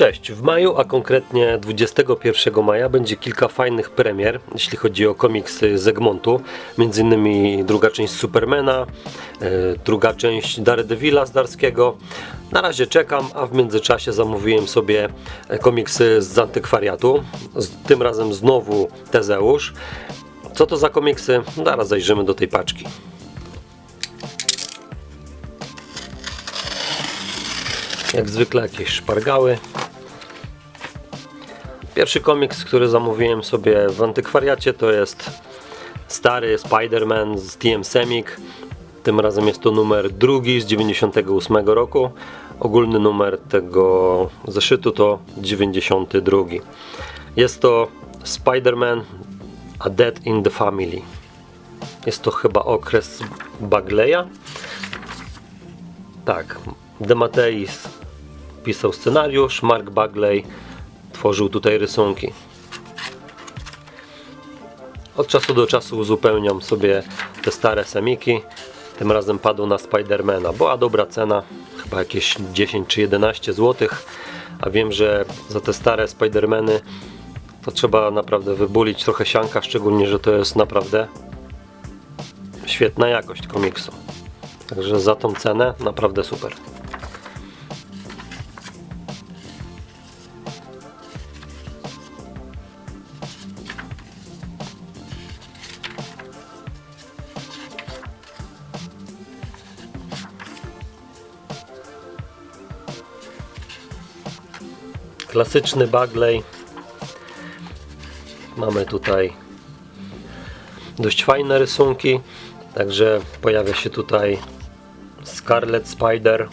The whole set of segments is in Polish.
Cześć, w maju, a konkretnie 21 maja będzie kilka fajnych premier, jeśli chodzi o komiksy z Egmontu. Między innymi druga część Supermana, e, druga część Daredevila z Darskiego. Na razie czekam, a w międzyczasie zamówiłem sobie komiksy z antykwariatu. Tym razem znowu Tezeusz. Co to za komiksy? Zaraz zajrzymy do tej paczki. Jak zwykle jakieś szpargały. Pierwszy komiks, który zamówiłem sobie w antykwariacie to jest stary Spider-Man z TM Semik. Tym razem jest to numer drugi z 98 roku. Ogólny numer tego zeszytu to 92. Jest to Spider-Man A Dead in the Family. Jest to chyba okres Bagleya. Tak, Demateis pisał scenariusz, Mark Bagley tworzył tutaj rysunki. Od czasu do czasu uzupełniam sobie te stare semiki. Tym razem padł na Spidermana. Była dobra cena, chyba jakieś 10 czy 11 zł. A wiem, że za te stare Spidermany to trzeba naprawdę wybulić trochę sianka, szczególnie, że to jest naprawdę świetna jakość komiksu. Także za tą cenę naprawdę super. Klasyczny Bagley. Mamy tutaj dość fajne rysunki. Także pojawia się tutaj Scarlet Spider.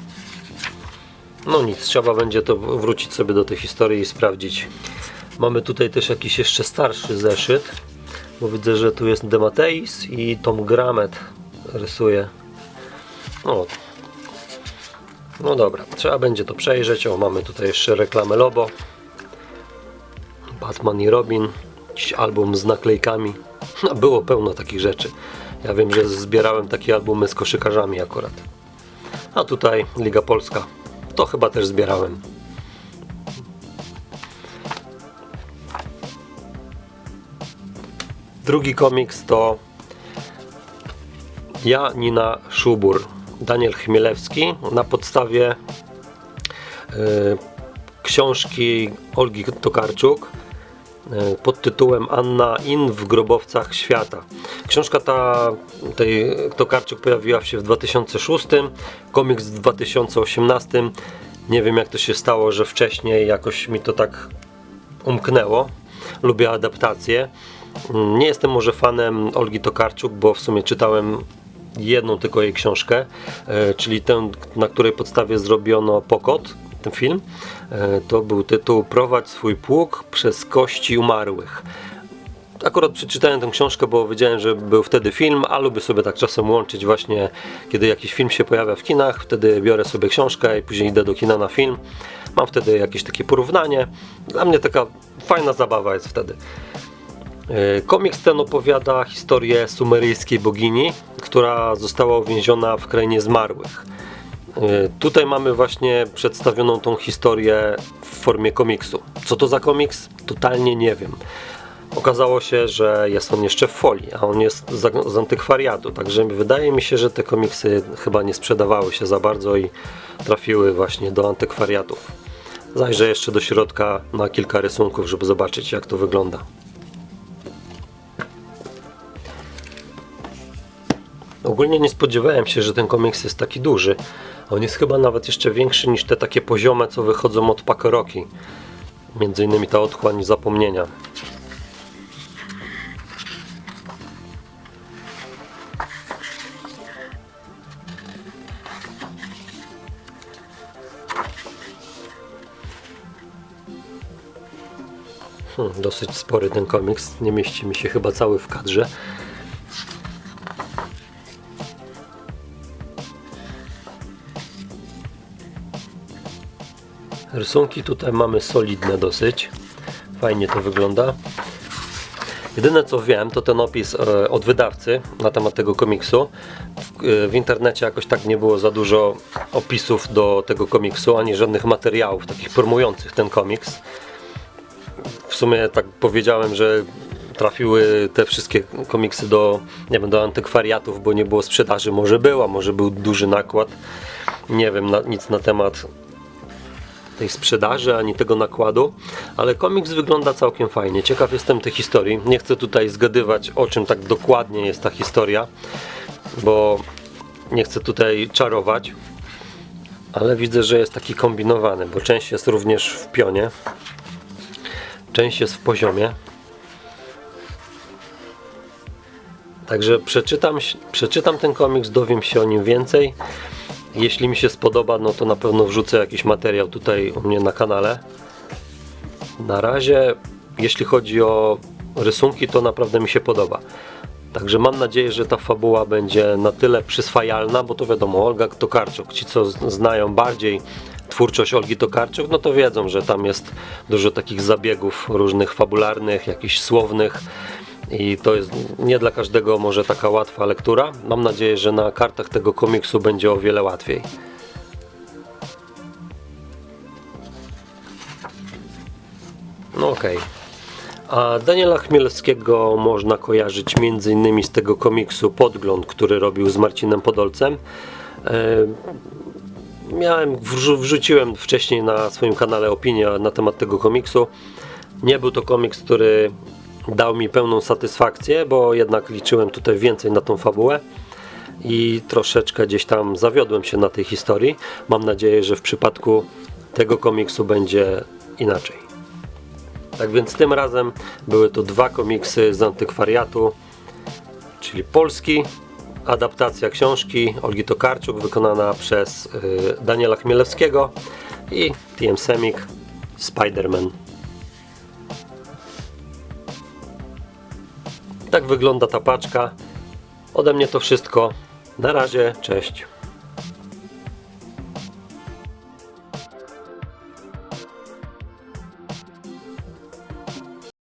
No nic, trzeba będzie to wrócić sobie do tej historii i sprawdzić. Mamy tutaj też jakiś jeszcze starszy zeszyt, bo widzę, że tu jest Demateis i Tom Gramet rysuje. O, no dobra, trzeba będzie to przejrzeć. O, mamy tutaj jeszcze reklamę Lobo. Batman i Robin. Jakiś album z naklejkami. No, było pełno takich rzeczy. Ja wiem, że zbierałem takie albumy z koszykarzami akurat. A tutaj Liga Polska. To chyba też zbierałem. Drugi komiks to Ja, Nina Szubur. Daniel Chmielewski na podstawie y, książki Olgi Tokarczuk y, pod tytułem Anna In w grobowcach świata. Książka ta tej Tokarczuk pojawiła się w 2006, komiks w 2018. Nie wiem jak to się stało, że wcześniej jakoś mi to tak umknęło. Lubię adaptacje. Nie jestem może fanem Olgi Tokarczuk, bo w sumie czytałem jedną tylko jej książkę, e, czyli tę, na której podstawie zrobiono Pokot, ten film. E, To był tytuł Prowadź swój pług przez kości umarłych. Akurat przeczytałem tę książkę, bo wiedziałem, że był wtedy film, a lubię sobie tak czasem łączyć właśnie, kiedy jakiś film się pojawia w kinach, wtedy biorę sobie książkę i później idę do kina na film. Mam wtedy jakieś takie porównanie. Dla mnie taka fajna zabawa jest wtedy. E, Komiks ten opowiada historię sumeryjskiej bogini, która została uwięziona w krainie zmarłych. E, Tutaj mamy właśnie przedstawioną tą historię w formie komiksu. Co to za komiks? Totalnie nie wiem. Okazało się, że jest on jeszcze w folii, a on jest z antykwariatu, także wydaje mi się, że te komiksy chyba nie sprzedawały się za bardzo i trafiły właśnie do antykwariatów. Zajrzę jeszcze do środka na kilka rysunków, żeby zobaczyć jak to wygląda. Ogólnie nie spodziewałem się, że ten komiks jest taki duży. On jest chyba nawet jeszcze większy niż te takie poziome, co wychodzą od Pakoroki. Między innymi ta otchłań zapomnienia. Hmm, dosyć spory ten komiks. Nie mieści mi się chyba cały w kadrze. Rysunki tutaj mamy solidne dosyć. Fajnie to wygląda. Jedyne co wiem, to ten opis e, od wydawcy na temat tego komiksu. y, w internecie jakoś tak nie było za dużo opisów do tego komiksu, ani żadnych materiałów takich promujących ten komiks. W sumie tak powiedziałem, że trafiły te wszystkie komiksy do, nie wiem, do antykwariatów, bo nie było sprzedaży. Może była, może był duży nakład. Nie wiem na, nic na temat tej sprzedaży, ani tego nakładu, ale komiks wygląda całkiem fajnie. Ciekaw jestem tej historii. Nie chcę tutaj zgadywać, o czym tak dokładnie jest ta historia, bo nie chcę tutaj czarować, ale widzę, że jest taki kombinowany, bo część jest również w pionie, część jest w poziomie. Także przeczytam, przeczytam ten komiks, dowiem się o nim więcej. Jeśli mi się spodoba, no to na pewno wrzucę jakiś materiał tutaj u mnie na kanale. Na razie, jeśli chodzi o rysunki, to naprawdę mi się podoba. Także mam nadzieję, że ta fabuła będzie na tyle przyswajalna, bo to wiadomo, Olga Tokarczuk, ci co znają bardziej twórczość Olgi Tokarczuk, no to wiedzą, że tam jest dużo takich zabiegów różnych fabularnych, jakichś słownych i to jest nie dla każdego może taka łatwa lektura. Mam nadzieję, że na kartach tego komiksu będzie o wiele łatwiej. No okej. A Daniela Chmielskiego można kojarzyć m.in. z tego komiksu Podgląd, który robił z Marcinem Podolcem. E, Miałem, wrzu- wrzuciłem wcześniej na swoim kanale opinię na temat tego komiksu. Nie był to komiks, który dał mi pełną satysfakcję, bo jednak liczyłem tutaj więcej na tą fabułę i troszeczkę gdzieś tam zawiodłem się na tej historii. Mam nadzieję, że w przypadku tego komiksu będzie inaczej. Tak więc tym razem były to dwa komiksy z antykwariatu, czyli polski, adaptacja książki Olgi Tokarczuk wykonana przez y, Daniela Chmielewskiego i TM Semik Spider-Man. Tak wygląda ta paczka. Ode mnie to wszystko. Na razie, cześć.